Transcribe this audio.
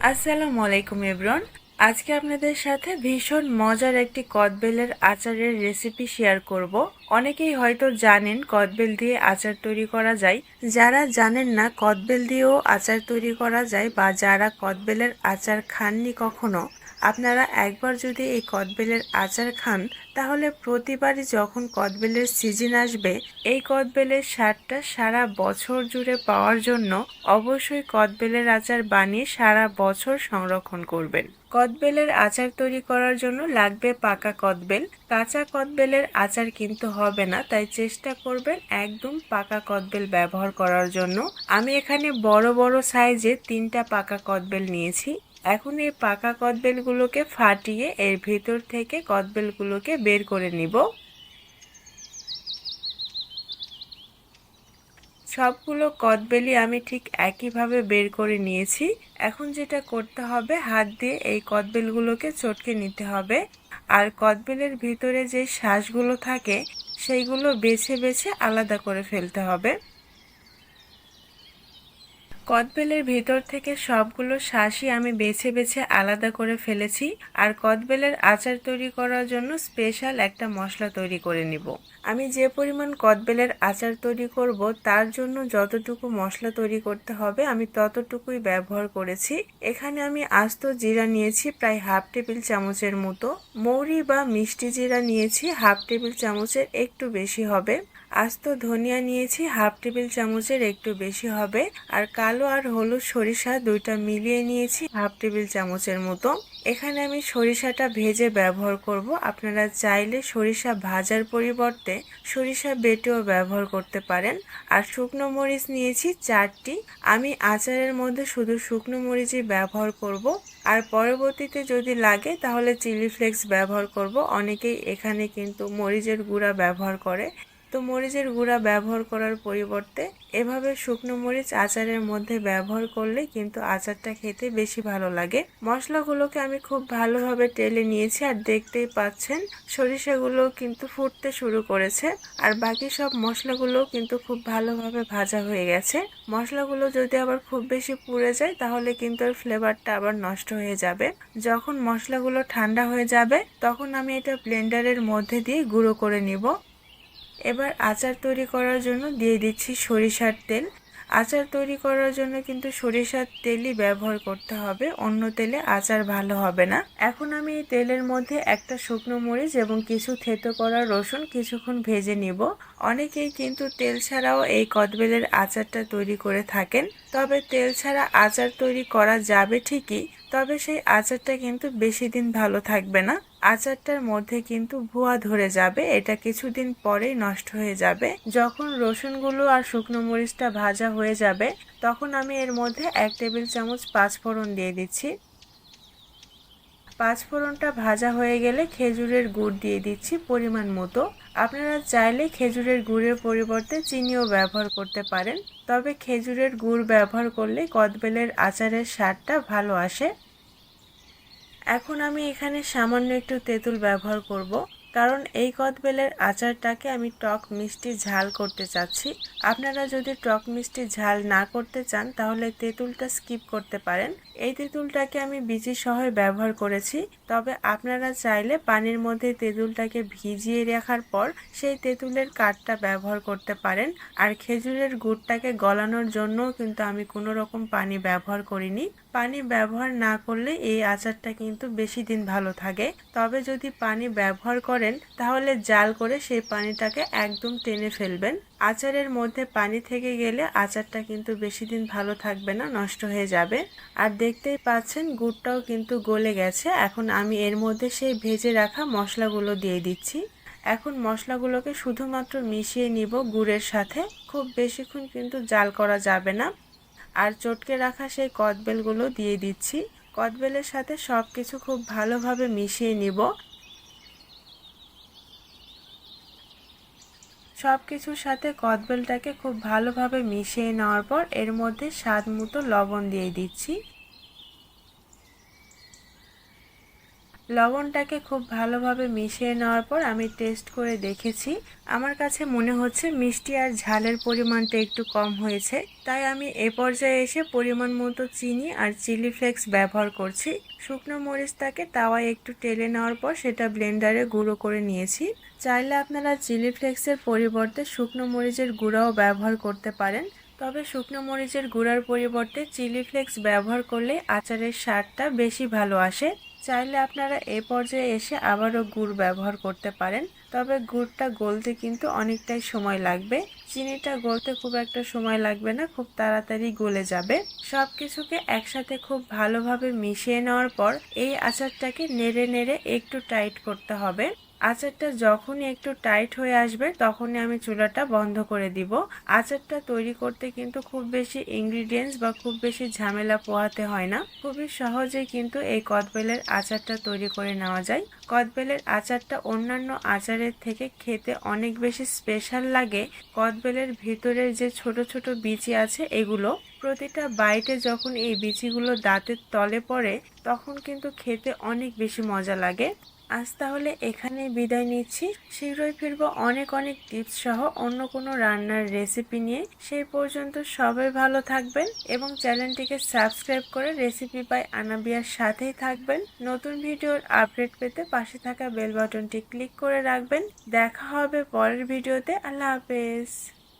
আসসালামু আলাইকুম ইব্রন আজকে আপনাদের সাথে ভীষণ মজার একটি কদবেলের আচারের রেসিপি শেয়ার করব। অনেকেই হয়তো জানেন কদবেল দিয়ে আচার তৈরি করা যায়। যারা জানেন না কদবেল দিয়েও আচার তৈরি করা যায় বা যারা কদবেলের আচার খাননি কখনো আপনারা একবার যদি এই কদবেলের আচার খান, তাহলে প্রতিবারই যখন কদবেলের সিজন আসবে, এই কদবেলের স্বাদটা সারা বছর জুড়ে পাওয়ার জন্য অবশ্যই কদবেলের আচার বানিয়ে সারা বছর সংরক্ষণ করবেন। কদবেলের আচার তৈরি করার জন্য লাগবে পাকা কদবেল। কাঁচা কদবেলের আচার কিন্তু হবে না, তাই চেষ্টা করবেন একদম পাকা কদবেল ব্যবহার করার জন্য। আমি এখানে বড় বড় সাইজে তিনটা পাকা কদবেল নিয়েছি। এখন এই পাকা কদবেলগুলোকে ফাটিয়ে এর ভিতর থেকে কদবেলগুলোকে বের করে নিব। সবগুলো কদবেলি আমি ঠিক একইভাবে বের করে নিয়েছি। এখন যেটা করতে হবে, হাত দিয়ে এই কদবেলগুলোকে চটকে নিতে হবে। আর কদবেলের ভিতরে যে শ্বাসগুলো থাকে, সেইগুলো বেছে বেছে আলাদা করে ফেলতে হবে। কদবেলের ভেতর থেকে সবগুলো শাঁসই আমি বেছে বেছে আলাদা করে ফেলেছি আর কদবেলের আচার তৈরি করার জন্য স্পেশাল একটা মশলা তৈরি করে নিব। আমি যে পরিমাণ কদবেলের আচার তৈরি করব, তার জন্য যতটুকু মশলা তৈরি করতে হবে আমি ততটুকুই ব্যবহার করেছি। এখানে আমি আস্ত জিরা নিয়েছি, প্রায় হাফ টেবিল চামচের মতো। মৌরি বা মিষ্টি জিরা নিয়েছি, হাফ টেবিল চামচের একটু বেশি হবে। আস্ত ধনিয়া নিয়েছি, হাফ টেবিল চামচের একটু বেশি হবে। আর কালো আর হলুদ সরিষা দুইটা মিলিয়ে নিয়েছি, হাফ টেবিল চামচের মতো। এখানে আমি সরিষাটা ভেজে ব্যবহার করব। আপনারা চাইলে সরিষা ভাজার পরিবর্তে সরিষা বেটেও ব্যবহার করতে পারেন। আর শুকনো মরিচ নিয়েছি চারটি। আমি আচারের মধ্যে শুধু শুকনো মরিচই ব্যবহার করব। আর পরবর্তীতে যদি লাগে, তাহলে চিলি ফ্লেক্স ব্যবহার করব। অনেকেই এখানে কিন্তু মরিচের গুঁড়া ব্যবহার করে। তো মরিচের গুঁড়া ব্যবহার করার পরিবর্তে এভাবে শুকনো মরিচ আচারের মধ্যে ব্যবহার করলে কিন্তু আচারটা খেতে বেশি ভালো লাগে। মশলাগুলোকে আমি খুব ভালোভাবে টেলে নিয়েছি আর দেখতেই পাচ্ছেন সরিষাগুলো কিন্তু ফুটতে শুরু করেছে আর বাকি সব মশলাগুলো কিন্তু খুব ভালোভাবে ভাজা হয়ে গেছে। মশলাগুলো যদি আবার খুব বেশি পুড়ে যায় তাহলে কিন্তু এর ফ্লেভারটা আবার নষ্ট হয়ে যাবে। যখন মশলাগুলো ঠান্ডা হয়ে যাবে তখন আমি এটা ব্লেন্ডারের মধ্যে দিয়ে গুঁড়ো করে নিব। এবার আচার তৈরি করার জন্য দিয়ে দিচ্ছি সরিষার তেল। আচার তৈরি করার জন্য কিন্তু সরিষার তেলই ব্যবহার করতে হবে, অন্য তেলে আচার ভালো হবে না। এখন আমি এই তেলের মধ্যে একটা শুকনো মরিচ এবং কিছু থেতো করা রসুন কিছুক্ষণ ভেজে নিব। অনেকেই কিন্তু তেল ছাড়াও এই কদবেলের আচারটা তৈরি করে থাকেন। তবে তেল ছাড়া আচার তৈরি করা যাবে ঠিকই, তবে সেই আচারটা কিন্তু বেশি দিন ভালো থাকবে না। আচারটার মধ্যে কিন্তু ভুয়া ধরে যাবে, এটা কিছুদিন পরেই নষ্ট হয়ে যাবে। যখন রসুনগুলো আর শুকনো মরিচটা ভাজা হয়ে যাবে, তখন আমি এর মধ্যে এক টেবিল চামচ পাঁচফোড়ন দিয়ে দিচ্ছি। পাঁচফোড়নটা ভাজা হয়ে গেলে খেজুরের গুড় দিয়ে দিচ্ছি পরিমাণ মতো। আপনারা চাইলে খেজুরের গুড়ের পরিবর্তে চিনিও ব্যবহার করতে পারেন, তবে খেজুরের গুড় ব্যবহার করলে কদবেলের আচারের স্বাদটা ভালো আসে। এখন আমি এখানে সামান্য একটু তেঁতুল ব্যবহার করব, কারণ এই কদবেলের আচারটাকে আমি টক মিষ্টি ঝাল করতে চাচ্ছি। আপনারা যদি টক মিষ্টি ঝাল না করতে চান, তাহলে তেঁতুলটা স্কিপ করতে পারেন। এই তেঁতুলটাকে আমি বিচি সহ ব্যবহার করেছি, তবে আপনারা চাইলে পানির মধ্যে তেঁতুলটাকে ভিজিয়ে রাখার পর সেই তেঁতুলের কাঠটা ব্যবহার করতে পারেন। আর খেজুরের গুড়টাকে গলানোর জন্য কিন্তু আমি কোনো রকম পানি ব্যবহার করিনি। পানি ব্যবহার না করলে এই আচারটা কিন্তু বেশি দিন ভালো থাকে। তবে যদি পানি ব্যবহার করেন, তাহলে জাল করে সেই পানিটাকে একদম টেনে ফেলবেন। আচারের মধ্যে পানি থেকে গেলে আচারটা কিন্তু বেশি দিন ভালো থাকবে না, নষ্ট হয়ে যাবে। আর দেখতেই পাচ্ছেন, গুড়টাও কিন্তু গলে গেছে। এখন আমি এর মধ্যে সেই ভেজে রাখা মশলাগুলো দিয়ে দিচ্ছি। এখন মশলাগুলোকে শুধুমাত্র মিশিয়ে নিব গুড়ের সাথে। খুব বেশিক্ষণ কিন্তু জাল করা যাবে না। আর চটকে রাখা সেই কদবেলগুলো দিয়ে দিচ্ছি। কদবেলের সাথে সব কিছু খুব ভালোভাবে মিশিয়ে নিব। সব কিছুর সাথে কদবেলটাকে খুব ভালোভাবে মিশিয়ে নেওয়ার পর এর মধ্যে স্বাদ মতো লবণ দিয়ে দিচ্ছি। লবণটাকে খুব ভালোভাবে মিশিয়ে নেওয়ার পর আমি টেস্ট করে দেখেছি। আমার কাছে মনে হচ্ছে মিষ্টি আর ঝালের পরিমাণটা একটু কম হয়েছে। তাই আমি এ পর্যায়ে এসে পরিমাণ মতো চিনি আর চিলি ফ্লেক্স ব্যবহার করছি। শুকনো মরিচটাকে তাওয়ায় একটু টেলে নেওয়ার পর সেটা ব্লেন্ডারে গুঁড়ো করে নিয়েছি। চাইলে আপনারা চিলি ফ্লেক্সের পরিবর্তে শুকনো মরিচের গুঁড়াও ব্যবহার করতে পারেন। তবে শুকনো মরিচের গুঁড়ার পরিবর্তে চিলি ফ্লেক্স ব্যবহার করলে আচারের স্বাদটা বেশি ভালো আসে। চাইলে আপনারা এ পর্যায়ে এসে আবারও গুড় ব্যবহার করতে পারেন। তবে গুড়টা গলতে কিন্তু অনেকটাই সময় লাগবে। চিনিটা গলতে খুব একটা সময় লাগবে না, খুব তাড়াতাড়ি গলে যাবে। সব কিছুকে একসাথে খুব ভালোভাবে মিশিয়ে নেওয়ার পর এই আচারটাকে নেড়ে নেড়ে একটু টাইট করতে হবে। আচারটা যখনই একটু টাইট হয়ে আসবে, তখনই আমি চুলাটা বন্ধ করে দিব। আচারটা তৈরি করতে কিন্তু খুব বেশি ইনগ্রিডিয়েন্টস বা খুব বেশি ঝামেলা পোহাতে হয় না। খুবই সহজেই কিন্তু এই কদবেলের আচারটা তৈরি করে নেওয়া যায়। কদবেলের আচারটা অন্যান্য আচারের থেকে খেতে অনেক বেশি স্পেশাল লাগে। কদবেলের ভিতরের যে ছোট ছোট বিচি আছে এগুলো, প্রতিটা বাইটে যখন এই বিচিগুলো দাঁতের তলে পড়ে, তখন কিন্তু খেতে অনেক বেশি মজা লাগে। আজ তাহলে এখানেই বিদায় নিচ্ছি। শীঘ্রই ফিরবো অনেক অনেক টিপস সহ অন্য কোনো রান্নার রেসিপি নিয়ে। সেই পর্যন্ত সবাই ভালো থাকবেন এবং চ্যানেলটিকে সাবস্ক্রাইব করে রেসিপি পাই আনাবিয়ার সাথেই থাকবেন। নতুন ভিডিওর আপডেট পেতে পাশে থাকা বেল বাটনটি ক্লিক করে রাখবেন। দেখা হবে পরের ভিডিওতে। আল্লাহ হাফেজ।